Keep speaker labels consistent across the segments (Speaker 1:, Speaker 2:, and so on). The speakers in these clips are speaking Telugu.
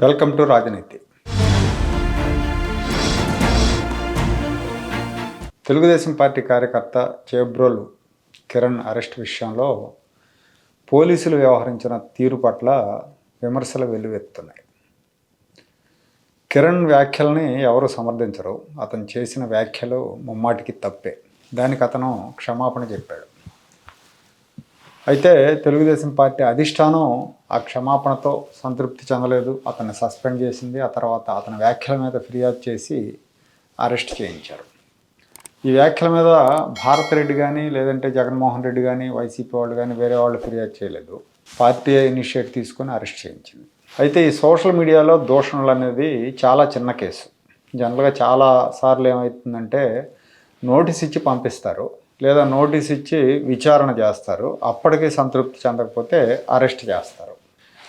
Speaker 1: వెల్కమ్ టు రాజనీతి. తెలుగుదేశం పార్టీ కార్యకర్త చేబ్రోలు కిరణ్ అరెస్ట్ విషయంలో పోలీసులు వ్యవహరించిన తీరు పట్ల విమర్శలు వెల్లువెత్తున్నాయి. కిరణ్ వ్యాఖ్యల్ని ఎవరు సమర్థించరు? అతను చేసిన వ్యాఖ్యలు ముమ్మాటికి తప్పే. దానికి అతను క్షమాపణ చెప్పాడు. అయితే తెలుగుదేశం పార్టీ అధిష్టానం ఆ క్షమాపణతో సంతృప్తి చెందలేదు. అతన్ని సస్పెండ్ చేసింది. ఆ తర్వాత అతని వ్యాఖ్యల మీద ఫిర్యాదు చేసి అరెస్ట్ చేయించారు. ఈ వ్యాఖ్యల మీద భారత్ రెడ్డి కానీ లేదంటే జగన్మోహన్ రెడ్డి కానీ వైసీపీ వాళ్ళు కానీ వేరే వాళ్ళు ఫిర్యాదు చేయలేదు. పార్టీ ఇనిషియేట్ తీసుకొని అరెస్ట్ చేయించింది. అయితే ఈ సోషల్ మీడియాలో దూషణలు అనేది చాలా చిన్న కేసు. జనరల్గా చాలా సార్లు ఏమవుతుందంటే నోటీస్ ఇచ్చి పంపిస్తారు. లేదా నోటీస్ ఇచ్చి విచారణ చేస్తారు. అప్పటికే సంతృప్తి చెందకపోతే అరెస్ట్ చేస్తారు.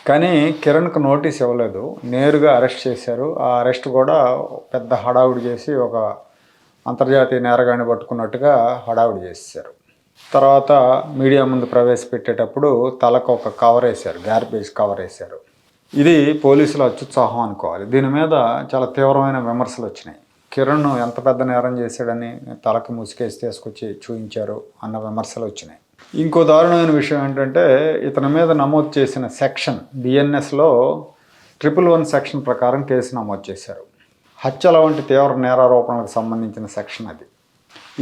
Speaker 1: కానీ కిరణ్కు నోటీస్ ఇవ్వలేదు. నేరుగా అరెస్ట్ చేశారు. ఆ అరెస్ట్ కూడా పెద్ద హడావుడి చేసి ఒక అంతర్జాతీయ నేరగాన్ని పట్టుకున్నట్టుగా హడావుడి చేశారు. తర్వాత మీడియా ముందు ప్రవేశపెట్టేటప్పుడు తలకు ఒక కవర్ వేశారు. గార్బేజ్ కవర్ వేశారు. ఇది పోలీసుల అత్యుత్సాహం అనుకోవాలి. దీని మీద చాలా తీవ్రమైన విమర్శలు వచ్చినాయి. కిరణ్ ఎంత పెద్ద నేరం చేశాడని తలకి ముసుకేసి తీసుకొచ్చి చూపించారు అన్న విమర్శలు వచ్చినాయి. ఇంకో దారుణమైన విషయం ఏంటంటే ఇతని మీద నమోదు చేసిన సెక్షన్ బిఎన్ఎస్లో ట్రిపుల్ వన్ సెక్షన్ ప్రకారం కేసు నమోదు చేశారు. హత్యల వంటి తీవ్ర నేరారోపణలకు సంబంధించిన సెక్షన్ అది.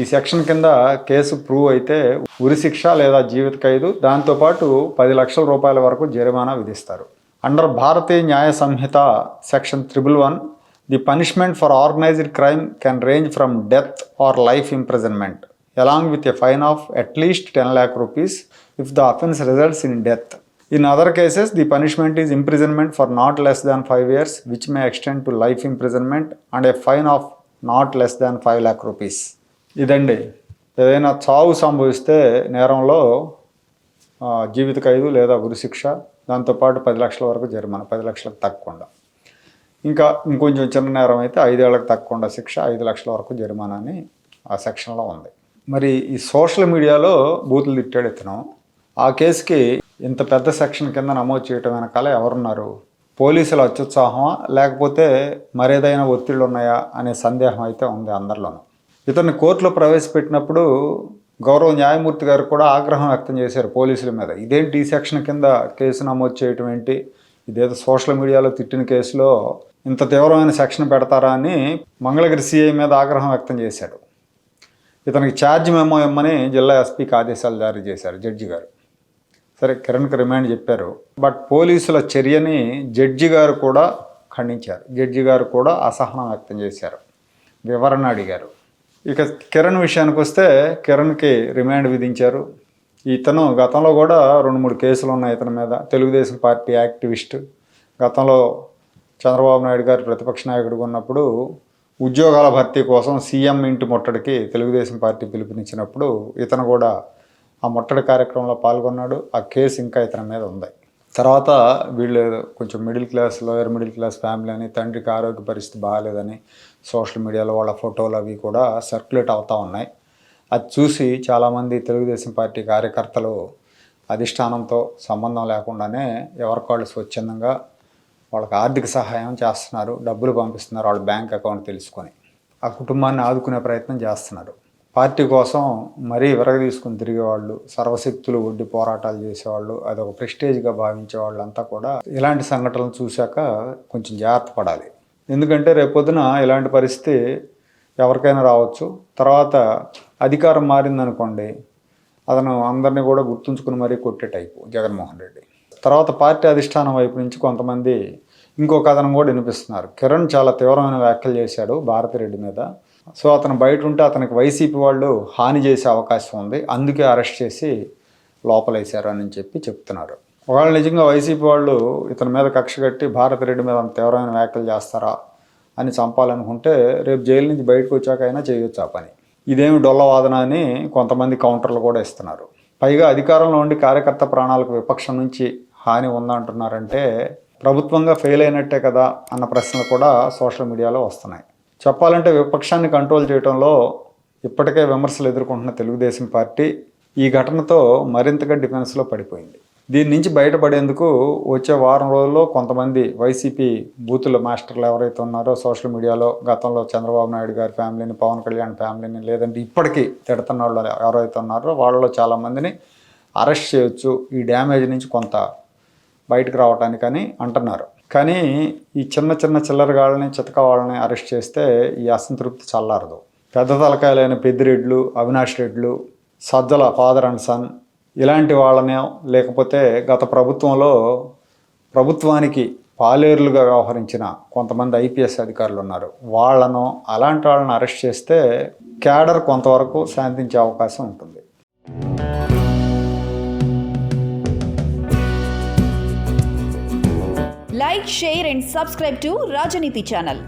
Speaker 1: ఈ సెక్షన్ కింద కేసు ప్రూవ్ అయితే ఉరి శిక్ష లేదా జీవిత ఖైదు దాంతోపాటు పది లక్షల రూపాయల వరకు జరిమానా విధిస్తారు. Under Bharatiya Nyaya Sanhita section triple one the punishment for organised crime can range from death or life imprisonment along with a fine of at least ten lakh rupees if the offence results in death. In other cases the punishment is imprisonment for not less than five years which may extend to life imprisonment and a fine of not less than five lakh rupees. ఇదండి. ఏదైనా చావు సంభవిస్తే నేరంలో జీవిత ఖైదు లేదా గురుశిక్ష దాంతోపాటు పది లక్షల వరకు జరిమానా పది లక్షలకు తక్కువ ఇంకా ఇంకొంచెం చిన్న నేరం అయితే ఐదేళ్ళకు తక్కువ శిక్ష ఐదు లక్షల వరకు జరిమానా అని ఆ సెక్షన్లో ఉంది. మరి ఈ సోషల్ మీడియాలో బూతులు తిట్టాడు ఇతను. ఆ కేసుకి ఇంత పెద్ద సెక్షన్ కింద నమోదు చేయటం వెనకాల ఎవరున్నారు? పోలీసుల అత్యుత్సాహమా? లేకపోతే మరేదైనా ఒత్తిళ్ళు ఉన్నాయా అనే సందేహం అయితే ఉంది అందరిలోనూ. ఇతన్ని కోర్టులో ప్రవేశపెట్టినప్పుడు గౌరవ న్యాయమూర్తి గారు కూడా ఆగ్రహం వ్యక్తం చేశారు పోలీసుల మీద. ఇదేంటి ఈ సెక్షన్ కింద కేసు నమోదు చేయటం ఏంటి? ఇదేదో సోషల్ మీడియాలో తిట్టిన కేసులో ఇంత తీవ్రమైన సెక్షన్ పెడతారా అని మంగళగిరి సిఐ మీద ఆగ్రహం వ్యక్తం చేశాడు. ఇతనికి ఛార్జ్ మెమో ఇమ్మని జిల్లా ఎస్పీకి ఆదేశాలు జారీ చేశారు జడ్జి గారు. సరే కిరణ్కి రిమాండ్ చెప్పారు. బట్ పోలీసుల చర్యని జడ్జి గారు కూడా ఖండించారు. జడ్జి గారు కూడా అసహనం వ్యక్తం చేశారు. వివరణ అడిగారు. ఇక కిరణ్ విషయానికి వస్తే కిరణ్కి రిమాండ్ విధించారు. ఇతను గతంలో కూడా రెండు మూడు కేసులు ఉన్నాయి ఇతని మీద. Telugu Desam party activist. గతంలో చంద్రబాబు నాయుడు గారు ప్రతిపక్ష నాయకుడిగా ఉన్నప్పుడు ఉద్యోగాల భర్తీ కోసం సీఎం ఇంటి ముట్టడికి తెలుగుదేశం పార్టీ పిలుపునిచ్చినప్పుడు ఇతను కూడా ఆ ముట్టడి కార్యక్రమంలో పాల్గొన్నాడు. ఆ కేసు ఇంకా ఇతని మీద ఉంది. తర్వాత వీళ్ళు కొంచెం middle class lower middle class family అని తండ్రికి ఆరోగ్య పరిస్థితి బాగాలేదని సోషల్ మీడియాలో వాళ్ళ ఫోటోలు అవి కూడా సర్క్యులేట్ అవుతూ ఉన్నాయి. అది చూసి చాలామంది తెలుగుదేశం పార్టీ కార్యకర్తలు అధిష్టానంతో సంబంధం లేకుండానే ఎవరికాళ్ళు స్వచ్ఛందంగా వాళ్ళకి ఆర్థిక సహాయం చేస్తున్నారు డబ్బులు పంపిస్తున్నారు వాళ్ళ బ్యాంక్ అకౌంట్ తెలుసుకొని. ఆ కుటుంబాన్ని ఆదుకునే ప్రయత్నం చేస్తున్నారు. పార్టీ కోసం మరీ విరగ తీసుకుని తిరిగేవాళ్ళు సర్వశక్తులు ఒడ్డి పోరాటాలు చేసేవాళ్ళు అది ఒక ప్రెస్టేజ్గా భావించే వాళ్ళంతా కూడా ఇలాంటి సంఘటనలు చూశాక కొంచెం జాగ్రత్త పడాలి. ఎందుకంటే రేపొద్దున ఇలాంటి పరిస్థితి ఎవరికైనా రావచ్చు. తర్వాత అధికారం మారిందనుకోండి అతను అందరినీ కూడా గుర్తుంచుకుని మరీ కొట్టే టైపు జగన్మోహన్ రెడ్డి. తర్వాత పార్టీ అధిష్టానం వైపు నుంచి కొంతమంది ఇంకో కథనం కూడా వినిపిస్తున్నారు. కిరణ్ చాలా తీవ్రమైన వ్యాఖ్యలు చేశాడు భారతిరెడ్డి మీద. సో అతను బయట ఉంటే అతనికి వైసీపీ వాళ్ళు హాని చేసే అవకాశం ఉంది. అందుకే అరెస్ట్ చేసి లోపలేశారు అని చెప్పి చెప్తున్నారు. ఒకవేళ నిజంగా వైసీపీ వాళ్ళు ఇతని మీద కక్ష కట్టి భారతిరెడ్డి మీద అంత తీవ్రమైన వ్యాఖ్యలు చేస్తారా? అని చంపాలనుకుంటే రేపు జైలు నుంచి బయటకు వచ్చాక అయినా చేయొచ్చు ఆ పని. ఇదేమి డొల్లవాదన అని కొంతమంది కౌంటర్లు కూడా ఇస్తున్నారు. పైగా అధికారంలో ఉండి కార్యకర్త ప్రాణాలకు విపక్షం నుంచి హాని ఉందంటున్నారంటే ప్రభుత్వంగా ఫెయిల్ అయినట్టే కదా అన్న ప్రశ్నలు కూడా సోషల్ మీడియాలో వస్తున్నాయి. చెప్పాలంటే విపక్షాన్ని కంట్రోల్ చేయడంలో ఇప్పటికే విమర్శలు ఎదుర్కొంటున్న తెలుగుదేశం పార్టీ ఈ ఘటనతో మరింతగా డిఫెన్స్లో పడిపోయింది. దీని నుంచి బయటపడేందుకు వచ్చే వారం రోజుల్లో కొంతమంది వైసీపీ బూతుల మాస్టర్లు ఎవరైతే ఉన్నారో సోషల్ మీడియాలో గతంలో చంద్రబాబు నాయుడు గారి ఫ్యామిలీని పవన్ కళ్యాణ్ ఫ్యామిలీని లేదంటే ఇప్పటికీ తిడుతున్న వాళ్ళు ఎవరైతే ఉన్నారో వాళ్ళలో చాలామందిని అరెస్ట్ చేయొచ్చు. ఈ డ్యామేజ్ నుంచి కొంత బయటకు రావటానికని అంటున్నారు. కానీ ఈ చిన్న చిన్న చిల్లరగాళ్ళని చితక వాళ్ళని అరెస్ట్ చేస్తే ఈ అసంతృప్తి చల్లారదు. పెద్ద తలకాయలైన పెద్దిరెడ్లు అవినాష్ రెడ్లు సజ్జల ఫాదర్ అండ్ సన్ ఇలాంటి వాళ్ళనే లేకపోతే గత ప్రభుత్వంలో ప్రభుత్వానికి పాలేరులుగా వ్యవహరించిన కొంతమంది ఐపీఎస్ అధికారులు ఉన్నారు. వాళ్ళను అలాంటి వాళ్ళని అరెస్ట్ చేస్తే క్యాడర్ కొంతవరకు శాంతించే అవకాశం ఉంటుంది.
Speaker 2: Like share and subscribe to Rajaneeti channel